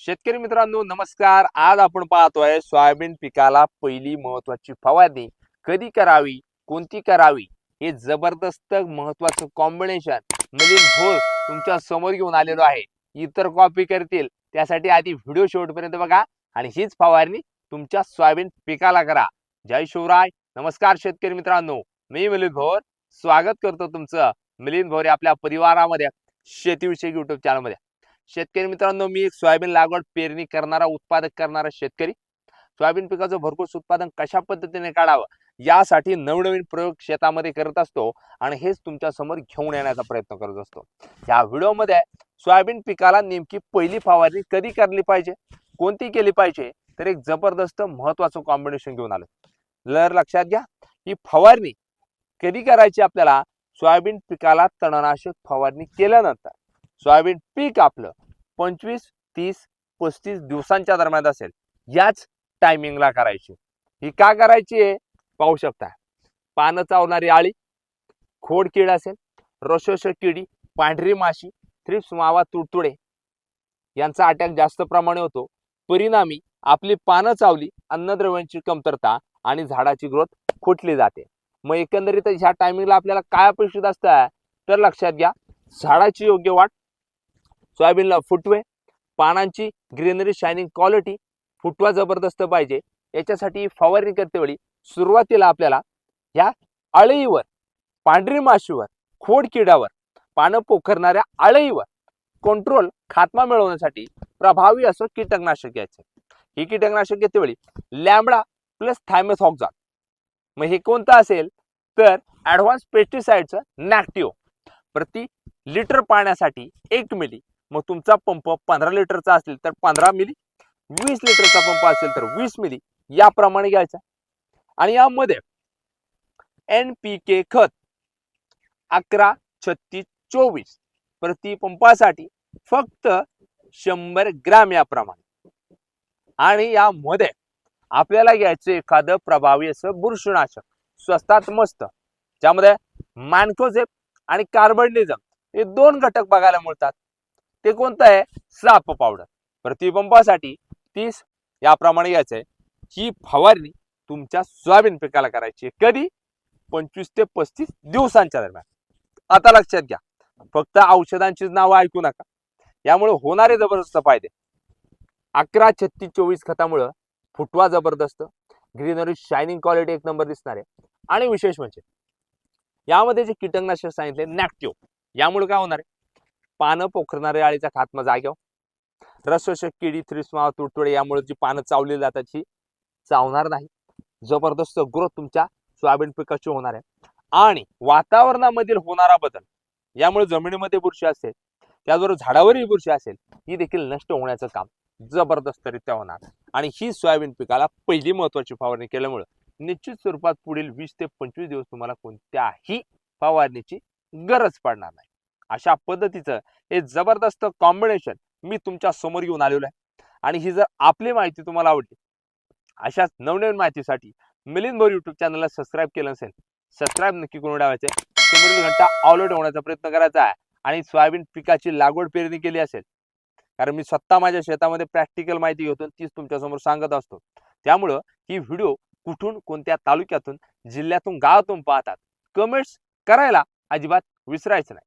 शेतकरी मित्रांनो नमस्कार. आज आपण पाहतोय सोयाबीन पिकाला पहिली महत्वाची फवारणी कधी करावी कोणती करावी? हे जबरदस्त महत्वाचं कॉम्बिनेशन मिलिंद भोर तुमच्यासमोर घेऊन आलेलो आहे. इतर कॉपी करतील. त्यासाठी आधी व्हिडिओ शेवटपर्यंत बघा आणि हीच फवारणी तुमच्या सोयाबीन पिकाला करा. जय शिवराय. नमस्कार शेतकरी मित्रांनो. मी मिलिंद भोर. स्वागत करतो तुमचं मिलिंद भोर आपल्या परिवारामध्ये शेतीविषयक युट्यूब चॅनलमध्ये शेतकरी मित्रांनो मी एक सोयाबीन लागवड पेरणी करणारा उत्पादक करणारा शेतकरी. सोयाबीन पिकाचं भरपूर उत्पादन कशा पद्धतीने काढावं? यासाठी नवनवीन प्रयोग शेतामध्ये करत असतो आणि हेच तुमच्यासमोर घेऊन येण्याचा प्रयत्न करत असतो. या व्हिडिओमध्ये सोयाबीन पिकाला नेमकी पहिली फवारणी कधी करली पाहिजे? कोणती केली पाहिजे? तर एक जबरदस्त महत्वाचं कॉम्बिनेशन घेऊन आलं लर लक्षात घ्या ही फवारणी कधी करायची आपल्याला? सोयाबीन पिकाला तणनाशक फवारणी केल्यानंतर. सोयाबीन पीक आपलं पंचवीस तीस पस्तीस दिवसांच्या दरम्यान असेल याच टायमिंगला करायची. ही का करायची आहे? पाहू शकता. पानं चावणारी आळी खोड कीड असेल रसोश किडी पांढरी माशी थ्रिप्स मावा तुडतुडे यांचा अटॅक जास्त प्रमाणे होतो. परिणामी आपली पानं चावली अन्नद्रव्यांची कमतरता आणि झाडाची ग्रोथ खुटली जाते. मग एकंदरीत ह्या टायमिंगला आपल्याला काय अपेक्षित असतं? तर लक्षात घ्या झाडाची योग्य वाट सोयाबीनला फुटवे पानांची ग्रीनरी शायनिंग क्वालिटी फुटवा जबरदस्त पाहिजे. याच्यासाठी फवारणी करतेवेळी सुरुवातीला आपल्याला ह्या अळईवर पांढरी माशीवर खोड किडावर पानं पोखरणाऱ्या अळईवर कंट्रोल खात्मा मिळवण्यासाठी प्रभावी असं कीटकनाशक घ्यायचं. ही कीटकनाशक घेतेवेळी लॅमडा प्लस थायमेथॉक्झॉन मग हे कोणतं असेल? तर ऍडव्हान्स पेस्टिसाइडचं नॅक्टिओ. प्रति लिटर पाण्यासाठी एक मिली मग तुमचा पंप पंधरा लिटरचा असेल तर पंधरा मिली वीस लिटरचा पंप असेल तर वीस मिली याप्रमाणे घ्यायचा. आणि यामध्ये एन पी के खत अकरा छत्तीस चोवीस प्रति पंपासाठी फक्त शंभर ग्रॅम याप्रमाणे. आणि यामध्ये आपल्याला घ्यायचं एखादं प्रभावी असं बुरशीनाशक. स्वस्तात मस्त. ज्यामध्ये मॅनकोझेप आणि कार्बनिझम हे दोन घटक बघायला मिळतात. ते कोणतं आहे? साप पावडर प्रतिपंपासाठी तीस याप्रमाणे घ्यायचंय ही फवारणी तुमच्या सोयाबीन पिकाला करायची आहे. कधी? पंचवीस ते पस्तीस दिवसांच्या दरम्यान. आता लक्षात घ्या. फक्त औषधांचीच नावं ऐकू नका. यामुळे होणारे जबरदस्त फायदे. अकरा छत्तीस चोवीस खतामुळं फुटवा जबरदस्त. ग्रीनरी शायनिंग क्वालिटी एक नंबर दिसणार आहे. आणि विशेष म्हणजे यामध्ये जे कीटकनाशक सांगितले नॅक्टिओ यामुळे काय होणार आहे? पानं पोखरणाऱ्या आळीचा खात्मा जाग्यावर रसवशक किडी थ्रिस्मा तुडतुडे यामुळे जी पानं चावली जातात ही चावणार नाही. जबरदस्त ग्रोथ तुमच्या सोयाबीन पिकाची होणार आहे. आणि वातावरणामधील होणारा बदल यामुळे जमिनीमध्ये बुरशी असेल त्याचबरोबर झाडावरही बुरशी असेल ही देखील नष्ट होण्याचं काम जबरदस्तरित्या होणार. आणि ही सोयाबीन पिकाला पहिली महत्वाची फवारणी केल्यामुळे निश्चित स्वरूपात पुढील वीस ते पंचवीस दिवस तुम्हाला कोणत्याही फवारणीची गरज पडणार नाही. अशा पद्धतीचं हे जबरदस्त कॉम्बिनेशन मी तुमच्यासमोर घेऊन आलेलो आहे. आणि ही जर आपली माहिती तुम्हाला आवडली अशाच नवनवीन माहितीसाठी मिलिंद बोर युट्यूब चॅनलला सबस्क्राईब केलं असेल सबस्क्राईब नक्की करून ठेवायचे समोरील घंटा ऑलरेडी होण्याचा प्रयत्न करायचा आहे. आणि सोयाबीन पिकाची लागवड पेरणी केली असेल कारण मी स्वतः माझ्या शेतामध्ये प्रॅक्टिकल माहिती घेतो आणि तीच तुमच्यासमोर सांगत असतो. त्यामुळं ही व्हिडिओ कुठून कोणत्या तालुक्यातून जिल्ह्यातून गावातून पाहतात कमेंट्स करायला अजिबात विसरायचं नाही.